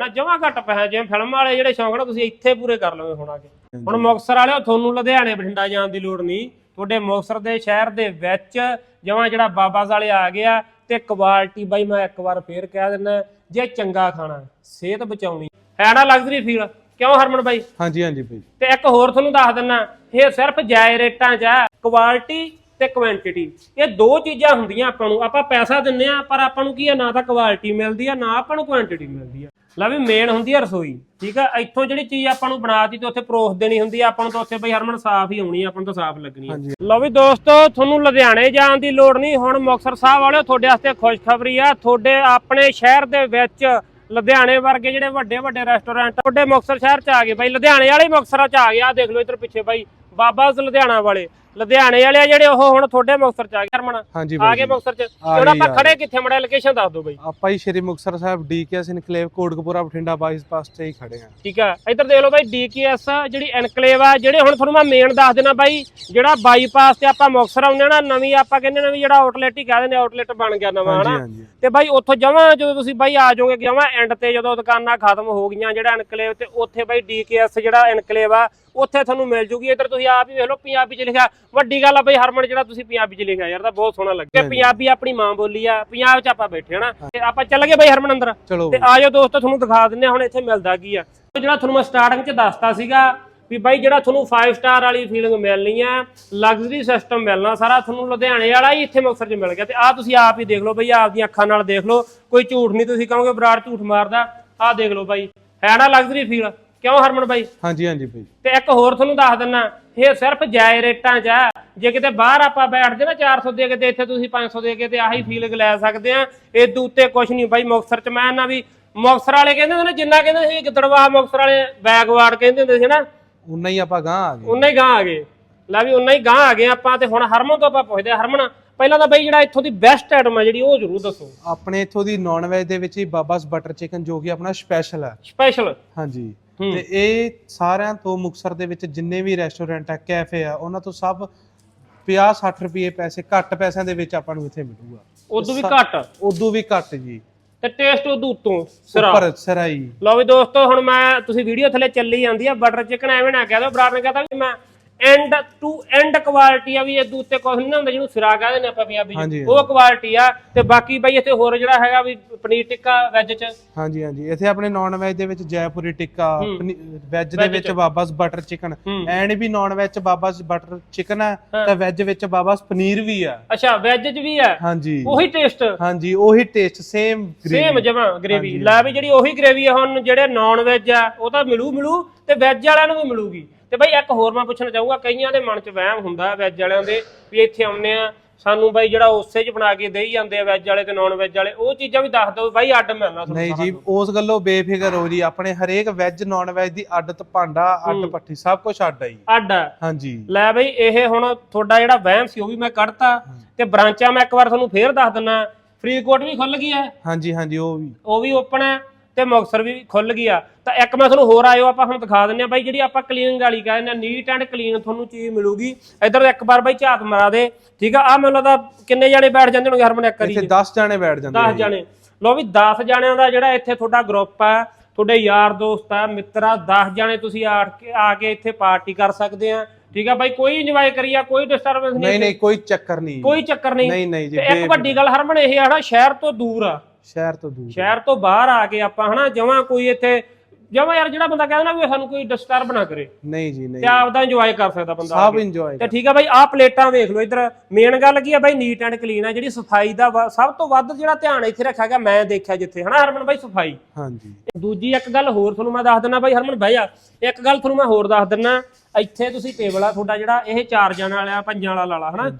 ਨਾ ਜਮਾ ਘੱਟ ਪੈਸਾ ਜਿਵੇਂ ਫਿਲਮ ਵਾਲੇ ਜਿਹੜੇ ਸ਼ੌਂਕ ਨਾ ਤੁਸੀਂ ਇੱਥੇ ਪੂਰੇ ਕਰ ਲਓਗੇ ਹੁਣ ਆ ਕੇ। ਹੁਣ ਮੁਕਤਸਰ ਵਾਲਿਓ ਤੁਹਾਨੂੰ ਲੁਧਿਆਣੇ ਬਠਿੰਡਾ ਜਾਣ ਦੀ ਲੋੜ ਨਹੀਂ। ਤੁਹਾਡੇ ਮੁਕਤਸਰ ਦੇ ਸ਼ਹਿਰ ਦੇ ਵਿੱਚ ਜਮਾ ਜਿਹੜਾ ਬਾਬਾਸ ਵਾਲੇ ਆ ਗਿਆ ਤੇ ਕੁਆਲਿਟੀ ਬਾਈ ਮੈਂ ਇੱਕ ਵਾਰ ਫੇਰ ਕਹਿ ਦਿੰਦਾ ਜੇ ਚੰਗਾ ਖਾਣਾ ਸਿਹਤ ਬਚਾਉਣੀ। ਹੈ ਨਾ ਲਗਜ਼ਰੀ ਫੀਲ ਕਿਉਂ ਹਰਮਨ ਬਾਈ? ਹਾਂਜੀ ਹਾਂਜੀ ਭਾਈ ਤੇ ਇੱਕ ਹੋਰ ਤੁਹਾਨੂੰ ਦੱਸ ਦਿੰਨਾ ਇਹ ਸਿਰਫ ਜਾਇ ਰੇਟਾਂ 'ਚ ਹੈ ਕੁਆਲਿਟੀ ਤੇ ਕੁਆਂਟੀਟੀ ਇਹ ਦੋ ਚੀਜ਼ਾਂ ਹੁੰਦੀਆਂ ਆਪਾਂ ਨੂੰ। ਆਪਾਂ ਪੈਸਾ ਦਿੰਨੇ ਆ ਪਰ ਆਪਾਂ ਨੂੰ ਕੀ ਆ ਨਾ ਤਾਂ ਕੁਆਲਿਟੀ ਮਿਲਦੀ ਆ ਨਾ ਆਪਾਂ ਨੂੰ ਕੁਆਂਟੀਟੀ ਮਿਲਦੀ ਆ। ਲੈ ਵੀ ਮੇਨ ਹੁੰਦੀ ਆ ਰਸੋਈ ਠੀਕ ਆ? ਇੱਥੋਂ ਜਿਹੜੀ ਚੀਜ਼ ਆਪਾਂ ਨੂੰ ਬਣਾਤੀ ਤੇ ਉੱਥੇ ਪਰੋਸ ਦੇਣੀ ਹੁੰਦੀ ਆ ਆਪਾਂ ਨੂੰ ਤਾਂ ਉੱਥੇ ਬਈ ਹਰਮਨ ਸਾਫ਼ ਹੀ ਆਉਣੀ ਆ ਆਪਾਂ ਨੂੰ ਤਾਂ ਸਾਫ਼ ਲੱਗਣੀ ਆ। ਹਾਂਜੀ। ਲਓ ਵੀ ਦੋਸਤੋ ਤੁਹਾਨੂੰ ਲੁਧਿਆਣੇ ਜਾਣ ਦੀ ਲੋੜ ਨਹੀਂ ਹੁਣ ਮੁਕਤਸਰ ਸਾਹਿਬ ਵਾਲਿਓ ਤੁਹਾਡੇ ਵਾਸਤੇ ਖੁਸ਼ਖਬਰੀ ਆ। ਤੁਹਾਡੇ ਆਪਣੇ ਸ਼ਹਿਰ ਦੇ ਵਿੱਚ ਲੁਧਿਆਣੇ ਵਰਗੇ ਜਿਹੜੇ ਵੱਡੇ ਵੱਡੇ ਰੈਸਟੋਰੈਂਟ ਤੁਹਾਡੇ ਮੁਕਤਸਰ ਸ਼ਹਿਰ ਚ ਆ ਗਏ। ਬਾਈ ਲੁਧਿਆਣੇ ਵਾਲੇ ਹੀ ਮੁਕਤਸਰ ਚ ਆ ਗਏ ਆ ਦੇਖ ਲਓ ਇੱਧਰ ਪਿੱਛੇ ਬਾਈ। ਬਾਬਾਸ ਲੁਧਿਆਣਾ ਵਾਲੇ ਲੁਧਿਆਣੇ ਵਾਲੇ ਆ ਜਿਹੜੇ ਉਹ ਹੁਣ ਤੁਹਾਡੇ ਮੁਕਤਸਰ ਚ ਆ ਗਏ ਹਰਮਨ ਹਾਂਜੀ ਆ ਗਏ ਜੀ। ਮੁਕਤਸਰ ਚ। ਹੁਣ ਆਪਾਂ ਖੜੇ ਕਿੱਥੇ? ਮੜਾ ਲੋਕੇਸ਼ਨ ਦੱਸ ਦਿਓ ਬਾਈ। ਆਪਾਂ ਹੀ Shri Muktsar Sahib DKS enclave Kotkapura Bathinda bypass ਤੇ ਹੀ ਖੜੇ ਆ ਠੀਕ ਆ। ਇੱਧਰ ਦੇਖ ਲਓ ਬਾਈ ਡੀਕੇਐਸ ਜਿਹੜੀ ਐਨਕਲੇਵ ਆ ਜਿਹੜੇ ਹੁਣ ਤੁਹਾਨੂੰ ਮੈਂ ਮੇਨ ਦੱਸ ਦੇਣਾ ਬਾਈ ਜਿਹੜਾ ਬਾਈਪਾਸ ਤੇ ਆਪਾਂ ਮੁਕਤਸਰ ਆਉਂਦੇ ਆ ਨਾ ਨਵੀਂ ਆਪਾਂ ਕਹਿੰਦੇ ਨੇ ਵੀ ਜਿਹੜਾ ਆਊਟਲੈਟ ਹੀ ਕਹਿੰਦੇ ਨੇ ਆਊਟਲੈਟ ਬਣ ਗਿਆ ਨਵਾਂ ਹਾਂਜੀ ਹਨਾ? ਹਾਂਜੀ। ਤੇ ਬਾਈ ਉੱਥੋਂ ਜਮਾਂ ਜਦੋਂ ਤੁਸੀਂ ਬਾਈ ਆ ਜਾਓਗੇ ਜਮਾਂ ਐਂਡ ਤੇ ਜਦੋਂ ਦੁਕਾਨਾਂ ਖਤਮ ਹੋ ਗਈਆਂ ਜਿਹੜਾ ਐਨਕਲੇਵ ਤੇ ਉੱਥੇ ਬਾਈ ਡੀਕੇਐਸ ਜਿਹੜਾ ਐਨਕਲੇਵ ਆ ਉੱਥੇ ਤੁਹਾਨੂੰ ਮਿਲ ਜੂਗੀ। ਇੱਧਰ ਤੁਸੀਂ ਆਪ ਹੀ ਵੇਖ ਲਓ ਪੰਜਾਬੀ ਚ ਲਿਖਿਆ। ਵੱਡੀ ਗੱਲ ਆ ਬਾਈ ਹਰਮਨ ਜਿਹੜਾ ਤੁਸੀਂ ਪੰਜਾਬੀ ਚ ਲਿਖਿਆ ਯਾਰ ਤਾਂ ਬਹੁਤ ਸੋਹਣਾ ਲੱਗਿਆ। ਪੰਜਾਬੀ ਆਪਣੀ ਮਾਂ ਬੋਲੀ ਆ ਪੰਜਾਬ ਚ ਆਪਾਂ ਬੈਠੇ ਹਨਾ ਤੇ ਆਪਾਂ ਚੱਲ ਗਏ ਬਾਈ ਹਰਮਨ ਅੰਦਰ। ਤੇ ਆਜੋ ਦੋਸਤੋ ਤੁਹਾਨੂੰ ਦਿਖਾ ਦਿੰਨੇ ਆ ਹੁਣ ਇੱਥੇ ਮਿਲਦਾ ਕੀ ਆ। ਜਿਹੜਾ ਤੁਹਾਨੂੰ ਮੈਂ ਸਟਾਰਟਿੰਗ ਚ ਦੱਸਤਾ ਸੀਗਾ ਵੀ ਬਾਈ ਜਿਹੜਾ ਤੁਹਾਨੂੰ 5 ਸਟਾਰ ਵਾਲੀ ਫੀਲਿੰਗ ਮਿਲਣੀ ਆ ਲਗਜ਼ਰੀ ਸਿਸਟਮ ਮਿਲਣਾ ਸਾਰਾ ਤੁਹਾਨੂੰ ਲੁਧਿਆਣੇ ਵਾਲਾ ਹੀ ਇੱਥੇ ਮੁਕਤਸਰ ਚ ਮਿਲ ਗਿਆ। ਤੇ ਆ ਤੁਸੀਂ ਆਪ ਹੀ ਦੇਖ ਲਓ ਬਈ ਆਪਦੀਆਂ ਅੱਖਾਂ ਨਾਲ ਦੇਖ ਲਓ। ਕੋਈ ਝੂਠ ਨਹੀਂ ਤੁਸੀਂ ਕਹੋਗੇ ਬਰਾੜ ਝੂਠ ਮਾਰਦਾ। ਆਹ ਦੇਖ ਲਓ ਬਾਈ ਹੈ ਨਾ ਲਗਜ਼ਰੀ ਫੀਲ ਕਿਉਂ ਹਰਮਨ ਬਾਈ? ਹਾਂਜੀ ਹਾਂਜੀ ਭਾਈ ਤੇ ਇੱਕ ਹੋਰ ਤੁਹਾਨੂੰ ਦੱਸ ਦਿੰਨਾ ਇਹ ਸਿਰਫ ਜਾਇ ਰੇਟਾਂ 'ਚ ਆ। ਜੇ ਕਿਤੇ ਬਾਹਰ ਆਪਾਂ ਬੈਠਦੇ ਨਾ 400 ਦੇ ਕੇ ਤੇ ਇੱਥੇ ਤੁਸੀਂ 500 ਦੇ ਕੇ ਤੇ ਆਹੀ ਫੀਲਿੰਗ ਲੈ ਸਕਦੇ ਆ। ਇਦੋਂ ਉੱਤੇ ਕੁਝ ਨਹੀਂ। ਬਾਈ ਮੁਕਤਸਰ 'ਚ ਮੈਂ ਨਾ ਵੀ ਮੁਕਤਸਰ ਵਾਲੇ ਕਹਿੰਦੇ ਹੁੰਦੇ ਨੇ ਜਿੰਨਾ ਕਹਿੰਦੇ ਸੀ ਗਿੱਦੜਵਾਹ ਮੁਕਤਸਰ ਵਾਲੇ ਬੈਕਵਾਰਡ ਕਹਿੰਦੇ ਹੁੰਦੇ ਸੀ ਨਾ। ਉਨਾ ਹੀ ਆਪਾਂ ਗਾਂ ਆ ਗਏ। ਉਨਾ ਹੀ ਗਾਂ ਆ ਗਏ। ਲੈ ਵੀ ਉਨਾ ਹੀ ਗਾਂ ਆ ਗਏ ਆਪਾਂ ਤੇ ਹੁਣ ਹਰਮਨ ਤੋਂ ਆਪਾਂ ਪੁੱਛਦੇ ਆ। ਹਰਮਨ ਪਹਿਲਾਂ ਤਾਂ ਬਾਈ ਜਿਹੜਾ ਇੱਥੋਂ ਦੀ ਬੈਸਟ ਆਈਟਮ ਹੈ ਜਿਹੜੀ ਉਹ ਜ਼ਰੂਰ ਦੱਸੋ। ਆਪਣੇ ਇਥੋਂ ਦੀ ਨਾਨ ਵੈਜ ਦੇ ਵਿੱਚ ਹੀ ਬਾਬਾਸ ਬਟਰ ਚਿਕਨ ਜੋ ਕਿ ਆਪਣਾ ਸਪੈਸ਼ਲ ਹੈ ਸਪੈਸ਼ਲ ਹਾਂਜੀ। ਤੇ ਇਹ ਸਾਰਿਆਂ ਤੋਂ ਮੁਕਤਸਰ ਦੇ ਵਿੱਚ ਜਿੰਨੇ ਵੀ ਰੈਸਟੋਰੈਂਟ ਆ ਕੈਫੇ ਆ ਉਹਨਾਂ ਤੋਂ ਸਭ 50 60 ਰੁਪਏ ਪੈਸੇ ਘੱਟ ਪੈਸਿਆਂ ਦੇ ਵਿੱਚ ਆਪਾਂ ਨੂੰ ਇੱਥੇ ਮਿਲੂਗਾ। ਉਦੋਂ ਵੀ ਘੱਟ। ਉਦੋਂ ਵੀ ਘੱਟ ਜੀ। ਤੇ ਟੇਸਟ ਉਦੋਂ ਉੱਤੋਂ ਸਿਰਾ। ਉੱਪਰ ਸਰਾਈ। ਲਓ ਵੀ ਦੋਸਤੋ ਹੁਣ ਮੈਂ ਤੁਸੀਂ ਵੀਡੀਓ ਥੱਲੇ ਚੱਲੀ ਜਾਂਦੀ ਆ ਬਟਰ ਚਿਕਨ ਐਵੇਂ ਨਾ ਕਹਿ ਦਿਓ ਬਰਾੜ ਨੇ ਕਹਤਾ ਵੀ ਮੈਂ ਐਂਡ ਟੂ ਐਂਡ ਕੁਆਲਿਟੀ ਆ ਵੀ ਇਹ ਉੱਤੇ ਕੁਝ ਨਹੀਂ ਨਾ ਹੁੰਦਾ ਜਿਹਨੂੰ ਸਿਰਾ ਕਹਿੰਦੇ ਨੇ ਆਪਾਂ ਪੰਜਾਬੀ ਹਾਂਜੀ, ਚ ਉਹ ਕੁਆਲਿਟੀ ਆ ਤੇ ਬਾਕੀ ਬਈ ਇੱਥੇ ਹੋਰ ਜਿਹੜਾ ਹੈਗਾ ਵੀ ਪਨੀਰ ਟਿੱਕਾ ਵੈਜ ਚ। ਹਾਂਜੀ ਹਾਂਜੀ। ਇੱਥੇ ਆਪਣੇ ਨਾਨ ਵੈਜ ਦੇ ਵਿੱਚ ਜੈਪੁਰੀ ਟਿੱਕਾ ਵੈਜ ਦੇ Veg ਵਿੱਚ ਚ। ਬਾਬਾਸ ਬਟਰ ਚਿਕਨ ਹੂੰ। ਐਂਡ ਵੀ ਨਾਨ ਵੈਜ ਚ ਬਾਬਾਸ ਬਟਰ ਚਿਕਨ ਹੈ। ਤੇ ਵੈਜ ਵਿੱਚ ਬਾਬਾਸ ਪਨੀਰ ਵੀ ਆ। ਅੱਛਾ ਵੈਜ ਚ ਵੀ ਆ? ਹਾਂਜੀ। ਉਹੀ ਟੇਸਟ ਹਾਂਜੀ ਉਹੀ ਟੇਸਟ ਸੇਮ ਸੇਮ ਜਮਾ ਗ੍ਰੇਵੀ ਲੈ ਵੀ ਜਿਹੜੀ ਉਹੀ ਗ੍ਰੇਵੀ ਆ ਹੁਣ ਜਿਹੜੇ ਨਾਨ ਵੈਜ ਆ ਉਹ ਤਾਂ ਮਿਲੂ ਮਿਲੂ ਤੇ ਵੈਜ ਵਾਲਿਆਂ ਨੂੰ ਵੀ ਮਿਲੂਗੀ। ਤੇ ਬਈ ਇੱਕ ਹੋਰ ਮੈਂ ਪੁੱਛਣਾ ਚਾਹੂੰਗਾ ਕਈਆਂ ਦੇ ਮਨ 'ਚ ਵਹਿਮ ਹੁੰਦਾ ਵੈਜ ਵਾਲਿਆਂ ਦੇ ਵੀ ਇੱਥੇ ਆਉਂਦੇ ਆ ਸਾਨੂੰ ਬਾਈ ਜਿਹੜਾ ਉਸੇ 'ਚ ਬਣਾ ਕੇ ਦੇਈ ਜਾਂਦੇ ਆ ਵੈਜ ਵਾਲੇ ਤੇ ਨਾਨ ਵੈਜ ਵਾਲੇ ਉਹ ਚੀਜ਼ਾਂ ਵੀ ਦੱਸ ਦਿਓ ਬਾਈ ਅੱਡ ਮਿਲਣਾ ਤੁਹਾਨੂੰ ਨਹੀਂ ਜੀ ਉਸ ਗੱਲੋਂ ਬੇਫਿਕਰ ਹੋ ਜੀ ਆਪਣੇ ਹਰੇਕ ਵੈਜ ਨਾਨ ਵੈਜ ਦੀ ਅੱਡ ਤੋਂ ਭਾਂਡਾ ਅੱਡ ਪੱਠੀ ਸਭ ਕੁਝ ਅੱਡ ਆ ਜੀ। ਅੱਡ ਆ। ਹਾਂਜੀ। ਲੈ ਬਈ ਇਹ ਹੁਣ ਤੁਹਾਡਾ ਜਿਹੜਾ ਵਹਿਮ ਸੀ ਉਹ ਵੀ ਮੈਂ ਕੱਢਤਾ। ਤੇ ਬ੍ਰਾਂਚਾਂ ਮੈਂ ਇੱਕ ਵਾਰ ਤੁਹਾਨੂੰ ਫੇਰ ਦੱਸ ਦਿੰਨਾ ਫਰੀਦਕੋਟ ਵੀ ਖੁੱਲ ਗਈ ਹੈ ਹਾਂਜੀ ਹਾਂਜੀ ਉਹ ਵੀ। ਉਹ ਵੀ ਓਪਨ ਹੈ ਤੇ ਮੁਕਤਸਰ ਵੀ ਖੁੱਲ ਗਈ ਆ ਤਾਂ ਇੱਕ ਮੈਂ ਤੁਹਾਨੂੰ ਹੋਰ ਆਇਓ ਆਪਾਂ ਹੁਣ ਦਿਖਾ ਦਿੰਨੇ ਆ ਬਾਈ ਜਿਹੜੀ ਆਪਾਂ ਕਲੀਨਿੰਗ ਵਾਲੀ ਕਹਿੰਦੇ ਆ ਨੀਟ ਐਂਡ ਕਲੀਨ ਤੁਹਾਨੂੰ ਚੀਜ਼ ਮਿਲੂਗੀ। ਇਧਰ ਇੱਕ ਵਾਰ ਬਾਈ ਝਾਤ ਮਾਰਾ ਦੇ। ਠੀਕ ਆ ਆ ਮੈਨੂੰ ਲੱਗਦਾ ਕਿੰਨੇ ਜਾਣੇ ਬੈਠ ਜਾਂਦੇ ਹੋਣਗੇ ਹਰਮਨ ਇੱਕ ਵਾਰੀ। ਇੱਥੇ 10 ਜਾਣੇ ਬੈਠ ਜਾਂਦੇ ਆ 10 ਜਾਣੇ। ਲੋ ਵੀ 10 ਜਾਣਿਆਂ ਦਾ ਜਿਹੜਾ ਇੱਥੇ ਤੁਹਾਡਾ ਗਰੁੱਪ ਆ ਤੁਹਾਡੇ ਯਾਰ ਦੋਸਤ ਆ ਮਿੱਤਰਾ 10 ਜਾਣੇ ਤੁਸੀਂ ਆ ਕੇ ਆ ਕੇ ਇੱਥੇ ਪਾਰਟੀ ਕਰ ਸਕਦੇ ਆ। ਠੀਕ ਆ ਬਾਈ ਕੋਈ ਇੰਜੋਏ ਕਰੀਆ ਕੋਈ ਡਿਸਟਰਬੈਂਸ ਨਹੀਂ ਨਹੀਂ ਨਹੀਂ ਕੋਈ ਚੱਕਰ ਨਹੀਂ। ਕੋਈ ਚੱਕਰ ਨਹੀਂ। ਨਹੀਂ ਨਹੀਂ ਜੀ ਤੇ ਇੱਕ ਵੱਡੀ ਗੱਲ ਹਰਮਨ ਇਹ ਆ ਨਾ ਸ਼ਹਿਰ ਤੋਂ ਦੂਰ ਆ। ਸ਼ਹਿਰ ਤੋਂ ਦੂਰ ਸ਼ਹਿਰ ਤੋਂ ਬਾਹਰ ਆ ਕੇ ਆਪਾਂ ਹਨਾ ਜਮਾਂ ਕੋਈ ਇੱਥੇ ਜਮਾਂ ਯਾਰ ਜਿਹੜਾ ਬੰਦਾ ਕਹਿੰਦਾ ਨਾ ਵੀ ਸਾਨੂੰ ਕੋਈ ਡਿਸਟਰਬ ਨਾ ਕਰੇ। ਨਹੀਂ ਜੀ ਨਹੀਂ। ਤੇ ਆਪਦਾ ਇੰਜੋਏ ਕਰ ਸਕਦਾ ਬੰਦਾ ਆ ਸਭ ਕੇ। ਇੰਜੋਏ ਤੇ ਠੀਕ ਆ ਬਾਈ ਆਹ ਪਲੇਟਾਂ ਵੇਖ ਲਓ ਇਧਰ। ਮੇਨ ਗੱਲ ਕੀ ਆ ਬਾਈ ਨੀਟ ਐਂਡ ਕਲੀਨ ਆ ਜਿਹੜੀ ਸਫ਼ਾਈ ਦਾ ਵਾ- ਸਭ ਤੋਂ ਵੱਧ ਜਿਹੜਾ ਧਿਆਨ ਇੱਥੇ ਰੱਖਿਆ ਗਿਆ ਮੈਂ ਦੇਖਿਆ ਜਿੱਥੇ। ਹਨਾ ਹਰਮਨ ਬਾਈ ਸਫ਼ਾਈ? ਹਾਂਜੀ। ਦੂਜੀ ਇੱਕ ਗੱਲ ਹੋਰ ਤੁਹਾਨੂੰ ਮੈਂ ਦੱਸ ਦਿੰਦਾ ਬਾਈ ਹਰਮਨ ਬਹਿ ਜਾ ਇੱਕ ਗੱਲ ਤੁਹਾਨੂੰ ਮੈਂ ਹੋਰ ਦੱਸ ਦਿੰਦਾ ਇੱਥੇ ਤੁਸੀਂ ਟੇਬਲ ਆ ਤੁਹਾਡਾ ਜਿਹੜਾ ਇਹ ਚਾਰ ਜਣ ਵਾਲਾ ਪੰਜਾਂ ਵਾਲਾ ਲਾਲਾ ਹਨਾ?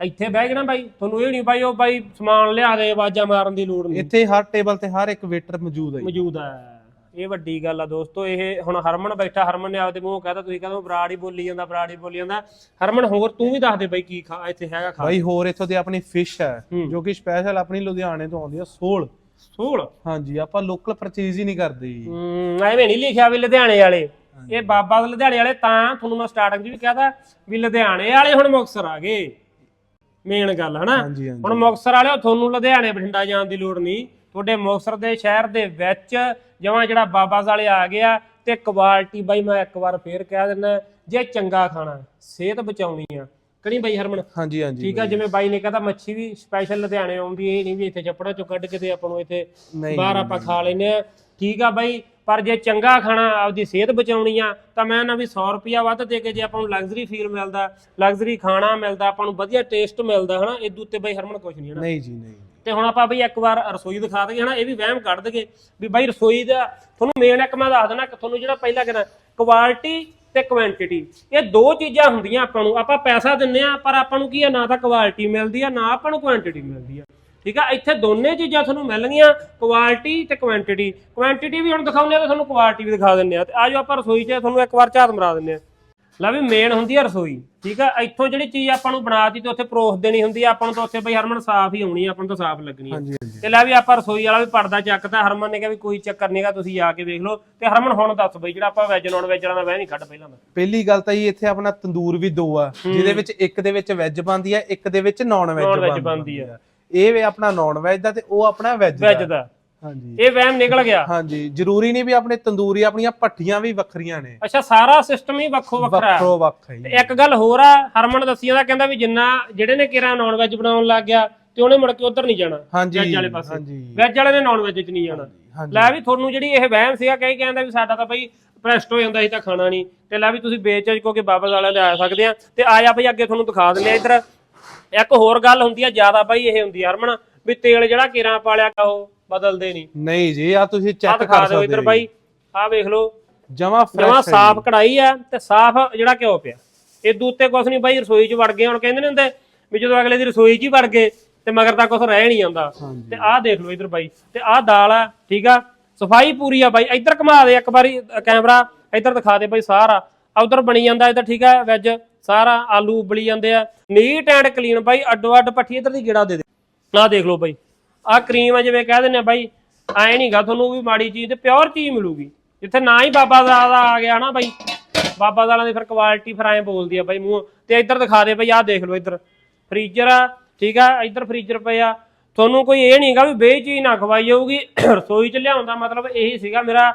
ਇੱਥੇ ਬਹਿ ਗਏ ਨਾ ਬਾਈ ਤੁਹਾਨੂੰ ਇਹ ਨਹੀਂ ਬਾਈ ਉਹ ਬਾਈ ਸਮਾਨ ਲਿਆ ਦੇ ਆਵਾਜ਼ਾਂ ਮਾਰਨ ਦੀ ਲੋੜ ਨਹੀਂ। ਇੱਥੇ ਹਰ ਟੇਬਲ ਤੇ ਹਰ ਇੱਕ ਵੇਟਰ ਮੌਜੂਦ ਹੈ ਜੀ। ਮੌਜੂਦ ਹੈ। ਇਹ ਵੱਡੀ ਗੱਲ ਆ ਦੋਸਤੋ ਇਹ ਹੁਣ ਹਰਮਨ ਬੈਠਾ ਹਰਮਨ ਨੇ ਆਪਦੇ ਮੂੰਹ ਕਹਤਾ ਤੁਸੀਂ ਕਹਿੰਦੇ ਬਰਾੜ ਹੀ ਬੋਲੀ ਜਾਂਦਾ ਬਰਾੜ ਹੀ ਬੋਲੀ ਜਾਂਦਾ। ਹਰਮਨ ਹੋਰ ਤੂੰ ਵੀ ਦੱਸ ਦੇ ਬਾਈ ਕੀ ਖਾ ਇੱਥੇ ਹੈਗਾ ਖਾ ਬਾਈ ਹੋਰ ਇੱਥੋਂ ਦੀ ਆਪਣੀ ਫਿਸ਼ ਹੈ ਹੂੰ। ਜੋ ਕਿ ਸਪੈਸ਼ਲ ਆਪਣੀ ਲੁਧਿਆਣੇ ਤੋਂ ਆਉਂਦੀ ਹੈ ਸੋਲ। ਸੋਲ? ਹਾਂਜੀ ਆਪਾਂ ਲੋਕਲ ਪਰਚੇਜ਼ ਹੀ ਨਹੀਂ ਕਰਦੇ ਜੀ। ਹੂੰ ਐਵੇਂ ਨਹੀਂ ਲਿਖਿਆ ਵੀ ਲੁਧਿਆਣੇ ਵਾਲੇ। ਇਹ ਬਾਬਾ ਲੁਧਿਆਣੇ ਵਾਲੇ ਤਾਂ ਤੁਹਾਨੂੰ ਮੈਂ ਸਟਾਰਟਿੰਗ 'ਚ ਵੀ ਕਹਤਾ ਵੀ ਲੁਧਿਆਣੇ ਵਾਲੇ ਹੁਣ ਮੁਕਤਸਰ ਆ ਗਏ। ਮੇਨ ਗੱਲ ਹਨਾ? ਹਾਂਜੀ ਹਾਂਜੀ। ਹੁਣ ਮੁਕਤਸਰ ਵਾਲਿਓ ਤੁਹਾਨੂੰ ਲੁਧਿਆਣੇ ਬਠਿੰਡਾ ਜਾਣ ਦੀ ਲੋੜ ਨਹੀਂ। ਤੁਹਾਡੇ ਮੁਕਤਸਰ ਦੇ ਸ਼ਹਿਰ ਦੇ ਵਿੱਚ ਜਮਾਂ ਜਿਹੜਾ ਬਾਬਾਜ਼ ਵਾਲੇ ਆ ਗਿਆ ਤੇ ਕੁਆਲਿਟੀ ਬਾਈ ਮੈਂ ਇੱਕ ਵਾਰ ਫੇਰ ਕਹਿ ਦਿੰਦਾ ਜੇ ਚੰਗਾ ਖਾਣਾ ਸਿਹਤ ਬਚਾਉਣੀ ਆ। ਕਰੀ ਬਾਈ ਹਰਮਨ? ਹਾਂਜੀ ਹਾਂਜੀ ਠੀਕ ਆ ਜਿਵੇਂ ਬਾਈ ਨੇ ਕਹਤਾ ਮੱਛੀ ਵੀ ਸਪੈਸ਼ਲ ਲੁਧਿਆਣੇ ਆਉਂਦੀ ਇਹ ਨਹੀਂ ਵੀ ਇੱਥੇ ਚੱਪੜਾ ਚੋਂ ਕੱਢ ਕੇ ਤੇ ਆਪਾਂ ਨੂੰ ਇੱਥੇ ਨਹੀਂ, ਬਾਹਰ ਆਪਾਂ ਖਾ ਲੈਨੇ ਆ। ਠੀਕ ਆ ਬਾਈ ਪਰ ਜੇ ਚੰਗਾ ਖਾਣਾ ਆਪਦੀ ਸਿਹਤ ਬਚਾਉਣੀ ਆ ਤਾਂ ਮੈਂ ਨਾ ਵੀ 100 ਰੁਪਿਆ ਵੱਧ ਦੇ ਕੇ ਜੇ ਆਪਾਂ ਨੂੰ ਲਗਜ਼ਰੀ ਫੀਲ ਮਿਲਦਾ ਲਗਜ਼ਰੀ ਖਾਣਾ ਮਿਲਦਾ ਆਪਾਂ ਨੂੰ ਵਧੀਆ ਟੇਸਟ ਮਿਲਦਾ ਹਨਾ? ਇਦੋਂ ਉੱਤੇ ਬਾਈ ਹਰਮਨ ਕੁਝ ਨਹੀਂ ਹਨਾ? ਨਹੀਂ ਜੀ ਨਹੀਂ। ਤੇ ਹੁਣ ਆਪਾਂ ਬਈ ਇੱਕ ਵਾਰ ਰਸੋਈ ਦਿਖਾ ਦਈਏ ਹਨਾ? ਇਹ ਵੀ ਵਹਿਮ ਕੱਢ ਦਈਏ ਵੀ ਬਾਈ ਰਸੋਈ ਦਾ ਤੁਹਾਨੂੰ ਮੇਨ ਇੱਕ ਮੈਂ ਦੱਸ ਦੇਣਾ ਕਿ ਤੁਹਾਨੂੰ ਜਿਹੜਾ ਪਹਿਲਾਂ ਕਹਿੰਦਾ ਕੁਆਲਿਟੀ ਤੇ ਕੁਆਂਟੀਟੀ ਇਹ ਦੋ ਚੀਜ਼ਾਂ ਹੁੰਦੀਆਂ ਆਪਾਂ ਨੂੰ। ਆਪਾਂ ਪੈਸਾ ਦਿੰਨੇ ਆ ਪਰ ਆਪਾਂ ਨੂੰ ਕੀ ਆ? ਨਾ ਤਾਂ ਕੁਆਲਿਟੀ ਮਿਲਦੀ ਆ ਨਾ ਆਪਾਂ ਨੂੰ ਕੁਆਂਟੀਟੀ ਮਿਲਦੀ ਆ। ਠੀਕ ਆ? ਇੱਥੇ ਦੋਨੇ ਚੀਜ਼ਾਂ ਤੁਹਾਨੂੰ ਮਿਲਣਗੀਆਂ ਕੁਆਲਿਟੀ ਤੇ ਕੁਆਂਟੀਟੀ ਕੁਆਂਟੀਟੀ ਵੀ ਹੁਣ ਦਿਖਾਉਂਦੇ ਆ ਤੇ ਤੁਹਾਨੂੰ ਕੁਆਲਿਟੀ ਵੀ ਦਿਖਾ ਦਿੰਨੇ ਆ। ਤੇ ਆਜੋ ਆਪਾਂ ਰਸੋਈ 'ਚ ਤੁਹਾਨੂੰ ਇੱਕ ਵਾਰ ਝਾਤ ਮਰਾ ਦਿੰਨੇ ਆ। ਲੈ ਵੀ ਮੇਨ ਹੁੰਦੀ ਆ ਰਸੋਈ ਠੀਕ ਆ? ਇੱਥੋਂ ਜਿਹੜੀ ਚੀਜ਼ ਆਪਾਂ ਨੂੰ ਬਣਾਤੀ ਤੇ ਉੱਥੇ ਪਰੋਸ ਦੇਣੀ ਹੁੰਦੀ ਆ ਆਪਾਂ ਨੂੰ ਤਾਂ ਉੱਥੇ ਬਈ ਹਰਮਨ ਸਾਫ਼ ਹੀ ਆਉਣੀ ਆ ਆਪਾਂ ਨੂੰ ਤਾਂ ਸਾਫ਼ ਲੱਗਣੀ ਆ। ਤੇ ਲੈ ਵੀ ਆਪਾਂ ਰਸੋਈ ਵਾਲਾ ਵੀ ਪਰਦਾ ਚੱਕਦਾ ਹਰਮਨ ਨੇ ਕਿਹਾ ਵੀ ਕੋਈ ਚੱਕਰ ਨਹੀਂਗਾ ਤੁਸੀਂ ਆ ਕੇ ਵੇਖ ਲਓ। ਤੇ ਹਰਮਨ ਹੁਣ ਦੱਸ ਬਈ ਜਿਹੜਾ ਆਪਾਂ ਵੈਜ ਨੌਨ ਵੈਜ ਵਾਲਾ ਵਹਿ ਨਹੀਂ ਕੱਢ ਪਹਿਲਾਂ ਦਾ। ਪਹਿਲੀ ਗੱਲ ਤਾਂ ਜੀ ਇੱਥੇ ਆਪਣਾ ਤੰਦੂਰ ਵੀ ਦੋ ਆ ਜਿਹਦੇ ਵਿੱਚ ਇੱਕ ਦੇ ਵਿੱਚ ਵੈਜ ਬਣਦੀ ਆ ਇੱਕ ਦੇ ਵਿੱਚ ਨੌਨ ਵੈਜ ਬਣਦੀ ਆ। ਇਹ ਵੇ ਆਪਣਾ ਨਾਨ ਵੈਜ ਦਾ ਤੇ ਉਹ ਆਪਣਾ ਵੈਜ ਵੈਜ ਦਾ ਦਾ। ਹਾਂਜੀ। ਇਹ ਵਹਿਮ ਨਿਕਲ ਗਿਆ। ਹਾਂਜੀ। ਜ਼ਰੂਰੀ ਨਹੀਂ ਵੀ ਆਪਣੇ ਤੰਦੂਰੀ ਆਪਣੀਆਂ ਭੱਠੀਆਂ ਵੀ ਵੱਖਰੀਆਂ ਨੇ। ਅੱਛਾ ਸਾਰਾ ਸਿਸਟਮ ਹੀ ਵੱਖੋ ਵੱਖਰਾ। ਹੈ। ਵੱਖਰੋ ਵੱਖ ਹੈ ਤੇ ਜੀ ਇੱਕ ਗੱਲ ਹੋਰ ਆ ਹਰਮਨ ਦੱਸੀ ਜਾਂਦਾ ਕਹਿੰਦਾ ਵੀ ਜਿੰਨਾ ਜਿਹੜੇ ਨੇ ਕਿਰਾ ਨੌਨ ਵੈਜ ਬਣਾਉਣ ਲੱਗ ਗਿਆ ਤੇ ਉਹਨੇ ਮੁੜ ਕੇ ਉਧਰ ਨਹੀਂ ਜਾਣਾ ਹਾਂਜੀ ਵੈਜ ਵਾਲੇ ਪਾਸੇ। ਹਾਂਜੀ। ਵੈਜ ਵਾਲੇ ਨੇ ਨੌਨ ਵੈਜ 'ਚ ਨਹੀਂ ਜਾਣਾ। ਹਾਂਜੀ ਲੈ ਵੀ ਤੁਹਾਨੂੰ ਜਿਹੜੀ ਇਹ ਵਹਿਮ ਸੀਗਾ ਕਈ ਕਹਿੰਦਾ ਵੀ ਸਾਡਾ ਤਾਂ ਬਈ ਪ੍ਰੈਸਟ ਹੋ ਜਾਂਦਾ ਸੀ ਤਾਂ ਖਾਣਾ ਨਹੀਂ। ਤੇ ਲੈ ਵੀ ਤੁਸੀਂ ਵੇਚ ਕਿਉਂਕਿ ਬਾਬਾ ਵਾਲਾ ਲਿਆ ਸਕਦੇ ਆ। ਤੇ ਆਇਆ ਬਈ ਅੱਗੇ ਤੁਹਾਨੂੰ ਦਿਖਾ ਦਿੰਦੇ ਆ ਇੱਧਰ। ਇੱਕ ਹੋਰ ਗੱਲ ਹੁੰਦੀ ਆ ਜ਼ਿਆਦਾ ਬਈ ਇਹ ਹੁੰਦੀ ਆ ਹਰਮਨ ਵੀ ਤੇਲ ਜਿਹੜਾ ਕਿਰਾਂ ਪਾਲਿਆ ਉਹ ਬਦਲਦੇ ਨਹੀਂ। ਨਹੀਂ ਜੀ ਆ ਤੁਸੀਂ ਚੈੱਕ ਕਰ ਸਕਦੇ ਇੱਧਰ ਬਾਈ ਆ ਵੇਖ ਲਓ। ਜਮਾ ਜਮਾ ਫਰੈਸ਼ ਸਾਫ਼ ਕੜਾਈ ਆ ਤੇ ਸਾਫ਼ ਜਿਹੜਾ ਘਿਓ ਪਿਆ। ਇਦੋਂ ਉੱਤੇ ਕੁਛ ਨਹੀਂ ਬਾਈ ਰਸੋਈ 'ਚ ਵੜ ਗਏ ਹੁਣ ਕਹਿੰਦੇ ਨੇ ਹੁੰਦੇ ਵੀ ਜਦੋਂ ਅਗਲੇ ਦੀ ਰਸੋਈ 'ਚ ਹੀ ਵੜ ਗਏ ਤੇ ਮਗਰ ਤਾਂ ਕੁਛ ਰਹਿ ਨਹੀਂ ਜਾਂਦਾ ਹਾਂਜੀ। ਤੇ ਆਹ ਦੇਖ ਲਓ ਇੱਧਰ ਬਾਈ ਤੇ ਆਹ ਦਾਲ ਆ ਠੀਕ ਆ? ਸਫ਼ਾਈ ਪੂਰੀ ਆ ਬਾਈ ਇੱਧਰ ਘੁਮਾ ਦੇ ਇੱਕ ਵਾਰੀ ਕੈਮਰਾ ਇੱਧਰ ਦਿਖਾ ਦੇ ਬਾਈ ਸਾਰਾ। ਉਧਰ ਬਣੀ ਜਾਂਦਾ ਇੱਧਰ ਠੀਕ ਆ ਵੈਜ ਸਾਰਾ ਆਲੂ ਉਬਲੀ ਜਾਂਦੇ ਆ। ਨੀਟ ਐਂਡ ਕਲੀਨ ਬਾਈ, ਅੱਡੋ ਅੱਡ ਪੱਠੀ ਇੱਧਰ ਦੀ ਗੇੜਾ ਦੇ ਦੇ। ਆਹ ਦੇਖ ਲਓ ਬਾਈ, ਆਹ ਕਰੀਮ ਆ ਜਿਵੇਂ ਕਹਿ ਦਿੰਦੇ ਆ ਬਾਈ, ਐ ਨਹੀਂਗਾ ਤੁਹਾਨੂੰ ਵੀ ਮਾੜੀ ਚੀਜ਼ ਤੇ ਪਿਓਰ ਚੀਜ਼ ਮਿਲੂਗੀ। ਜਿੱਥੇ ਨਾ ਹੀ ਬਾਬਾ ਦਾ ਆ ਗਿਆ ਨਾ ਬਾਈ, ਬਾਬਾ ਦਾਲਾਂ ਦੀ ਫਿਰ ਕੁਆਲਿਟੀ ਫਿਰ ਐਂ ਬੋਲਦੀ ਆ ਬਾਈ ਮੂੰਹ। ਤੇ ਇੱਧਰ ਦਿਖਾ ਦੇ ਬਾਈ, ਆਹ ਦੇਖ ਲਓ ਇੱਧਰ। ਫ੍ਰੀਜ਼ਰ ਆ, ਠੀਕ ਆ, ਇੱਧਰ ਫ੍ਰੀਜ਼ਰ ਆ। ਤੁਹਾਨੂੰ ਕੋਈ ਇਹ ਨਹੀਂਗਾ ਵੀ ਬੇ ਚੀਜ਼ ਨਾ ਖਵਾਈ ਜਾਊਗੀ। ਰਸੋਈ ਚ ਲਿਆਉਣ ਦਾ ਮਤਲਬ ਇਹੀ ਸੀਗਾ ਮੇਰਾ।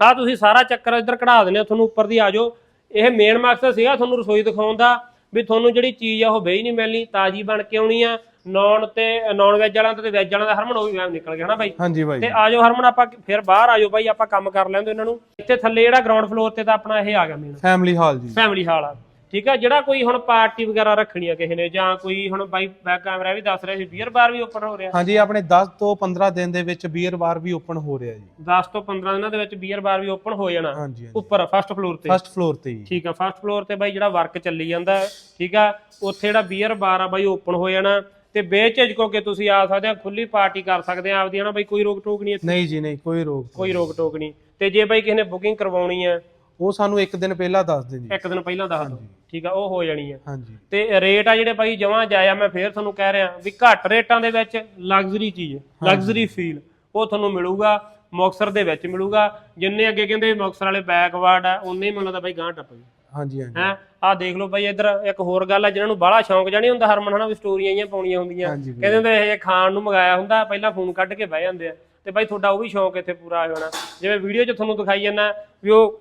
ਆ ਤੁਸੀਂ ਸਾਰਾ ਚੱਕਰ ਇੱਧਰ ਕਢਾ ਦਿੰਦੇ ਤੁਹਾਨੂੰ ਉੱਪਰ ਦੀ ਆ ਜਾਓ। ਇਹ ਮੇਨ ਮਕਸਦ ਸੀਗਾ ਤੁਹਾਨੂੰ ਰਸੋਈ ਦਿਖਾਉਣ ਦਾ ਵੀ ਤੁਹਾਨੂੰ ਜਿਹੜੀ ਚੀਜ਼ ਆ ਉਹ ਬਈ ਨਹੀਂ ਮਿਲਣੀ ਤਾਜ਼ੀ ਬਣ ਕੇ ਆਉਣੀ ਆ ਨੌਨ ਤੇ ਨੌਨ ਵੈਜ ਵਾਲਾ ਤੇ ਵੈਜ ਵਾਲਾ ਦਾ ਹਰਮਨ ਉਹ ਵੀ ਵੈਮ ਨਿਕਲ ਗਿਆ ਨਾ ਬਾਈ। ਹਾਂਜੀ ਬਾਈ। ਤੇ ਆਜੋ ਹਰਮਨ ਆਪਾਂ ਫਿਰ ਬਾਹਰ ਆਜੋ ਬਾਈ ਆਪਾਂ ਕੰਮ ਕਰ ਲੈਂਦੇ ਇਹਨਾਂ ਨੂੰ। ਇੱਥੇ ਥੱਲੇ ਜਿਹੜਾ ਗਰਾਊਂਡ ਫਲੋਰ ਤੇ ਤਾਂ ਆਪਣਾ ਇਹ ਆ ਗਿਆ ਮੇਨ ਫੈਮਿਲੀ ਹਾਲ ਜੀ। ਫੈਮਿਲੀ ਹਾਲ ਆ। ਠੀਕ ਆ ਜਿਹੜਾ ਕੋਈ ਹੁਣ ਪਾਰਟੀ ਵਗੈਰਾ ਰੱਖਣੀ ਆ ਕਿਸੇ ਨੇ ਜਾਂ ਕੋਈ ਹੁਣ ਬਾਈ ਬੈਕ ਕੈਮਰਾ ਵੀ ਦੱਸ ਰਿਹਾ ਸੀ ਬੀਅਰ ਬਾਰ ਵੀ ਓਪਨ ਹੋ ਰਿਹਾ। ਹਾਂਜੀ ਆਪਣੇ 10 ਤੋਂ 15 ਦਿਨ ਦੇ ਵਿੱਚ ਬੀਅਰ ਬਾਰ ਵੀ ਓਪਨ ਹੋ ਰਿਹਾ ਜੀ। 10 ਤੋਂ 15 ਦਿਨਾਂ ਦੇ ਵਿੱਚ ਬੀਅਰ ਬਾਰ ਵੀ ਓਪਨ ਹੋ ਜਾਣਾ। ਹਾਂਜੀ ਉੱਪਰ ਫਸਟ ਫਲੋਰ ਤੇ। ਫਸਟ ਫਲੋਰ ਤੇ ਜੀ। ਠੀਕ ਆ ਫਸਟ ਫਲੋਰ ਤੇ ਬਾਈ ਜਿਹੜਾ ਵਰਕ ਚੱਲੀ ਜਾਂਦਾ ਠੀਕ ਆ ਉੱਥੇ ਜਿਹੜਾ ਬੀਅਰ ਬਾਰ ਆ ਬਾਈ ਓਪਨ ਹੋ ਜਾਣਾ। ਤੇ ਬੇਝਿਜਕੋ ਕੇ ਤੁਸੀਂ ਆ ਸਕਦੇ ਆ ਖੁੱਲੀ ਪਾਰਟੀ ਕਰ ਸਕਦੇ ਆ ਆਪਦੀ ਹਨਾ ਬਾਈ ਕੋਈ ਰੋਕ ਟੋਕ ਨਹੀਂ ਇੱਥੇ। ਨਹੀਂ ਜੀ ਨਹੀਂ ਕੋਈ ਰੋਕ ਕੋਈ ਰੋਕ ਟੋਕ ਨਹੀਂ। ਤੇ ਜੇ ਬਾਈ ਕਿਸੇ ਨੇ ਬੁਕਿੰਗ ਕਰਵਾਉਣੀ ਆ ਉਹ ਸਾਨੂੰ ਇੱਕ ਦਿਨ ਪਹਿਲਾਂ ਦੱਸ ਦੇ ਜੀ ਇੱਕ ਦਿਨ ਪਹਿਲਾਂ ਦੱਸ ਦਿਓ। ਠੀਕ ਆ ਉਹ ਹੋ ਜਾਣੀ ਆ। ਹਾਂਜੀ। ਤੇ ਰੇਟ ਆ ਜਿਹੜੇ ਬਾਈ ਜਮਾਂ ਜਾਇਆ ਮੈਂ ਫੇਰ ਤੁਹਾਨੂੰ ਕਹਿ ਰਿਹਾ ਵੀ ਘੱਟ ਰੇਟਾਂ ਦੇ ਵਿੱਚ ਲਗਜ਼ਰੀ ਚੀਜ਼ ਲਗਜ਼ਰੀ ਫੀਲ ਉਹ ਤੁਹਾਨੂੰ ਮਿਲੂਗਾ ਮੁਕਤਸਰ ਦੇ ਵਿੱਚ ਮਿਲੂਗਾ। ਜਿੰਨੇ ਅੱਗੇ ਕਹਿੰਦੇ ਮੁਕਤਸਰ ਵਾਲੇ ਬੈਕਵਰਡ ਆ ਉਨੇ ਹੀ ਮੈਨੂੰ ਲੱਗਦਾ ਬਾਈ ਗਾਂਹ ਟੱਪ ਗਏ। ਹਾਂਜੀ ਹਾਂਜੀ। ਹੈ? ਆਹ ਦੇਖ ਲਓ ਬਾਈ ਇੱਧਰ ਇੱਕ ਹੋਰ ਗੱਲ ਆ ਜਿਹਨਾਂ ਨੂੰ ਬਾਹਲਾ ਸ਼ੌਂਕ ਜਾਣੀ ਹੁੰਦਾ ਹਰਮਨ ਹਨਾ ਵੀ ਸਟੋਰੀਆਂ ਜਿਹੀਆਂ ਪਾਉਣੀਆਂ ਹੁੰਦੀਆਂ। ਕਹਿੰਦੇ ਹੁੰਦੇ ਇਹ ਖਾਣ ਨੂੰ ਮੰਗਾਇਆ ਹੁੰਦਾ ਪਹਿਲਾਂ ਫੋਨ ਕੱਢ ਕੇ ਬਹਿ ਜਾਂਦੇ ਆ। ਤੇ ਬਾਈ ਤੁਹਾਡਾ ਉਹ ਵੀ ਸ਼ੌਂਕ ਇੱਥੇ ਪੂਰਾ ਹੋ ਜਾਣਾ। ਜਿਵੇਂ ਵੀਡੀਓ 'ਚ ਤੁਹਾਨੂੰ ਦਿਖਾਈ ਜਾਂਦਾ ਵੀ ਉਹ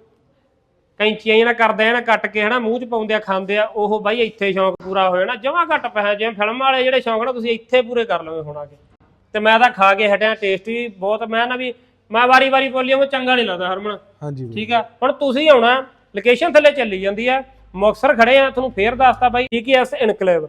ਕੈਂਚੀਆਂ ਜਿਹੜਾ ਕਰਦੇ ਆ ਨਾ ਕੱਟ ਕੇ ਹਨਾ ਮੂੰਹ 'ਚ ਪਾਉਂਦੇ ਆ ਖਾਂਦੇ ਆ ਉਹ ਬਾਈ ਇੱਥੇ ਸ਼ੌਂਕ ਪੂਰਾ ਹੋ ਜਾਣਾ ਜਮਾਂ ਘੱਟ ਪੈਸਾ ਜਿਵੇਂ ਫਿਲਮ ਵਾਲੇ ਜਿਹੜੇ ਸ਼ੌਂਕ ਨਾ ਤੁਸੀਂ ਇੱਥੇ ਪੂਰੇ ਕਰ ਲਓਗੇ ਹੁਣ ਆ ਕੇ। ਤੇ ਮੈਂ ਤਾਂ ਖਾ ਕੇ ਹਟਿਆ ਟੇਸਟ ਵੀ ਬਹੁਤ ਮੈਂ ਨਾ ਵੀ ਮੈਂ ਵਾਰੀ ਵਾਰੀ ਬੋਲੀ ਉਹ ਚੰਗਾ ਨਹੀਂ ਲੱਗਦਾ ਹਰਮਨ। ਹਾਂਜੀ। ਠੀਕ ਆ? ਹੁਣ ਤੁਸੀਂ ਆਉਣਾ ਲੋਕੇਸ਼ਨ ਥੱਲੇ ਚੱਲੀ ਜਾਂਦੀ ਆ ਮੁਕਤਸਰ ਖੜੇ ਆ ਤੁਹਾਨੂੰ ਫੇਰ ਦੱਸਤਾ ਬਾਈ ਟੀਕੀਐਸ ਇਨਕਲੇਵ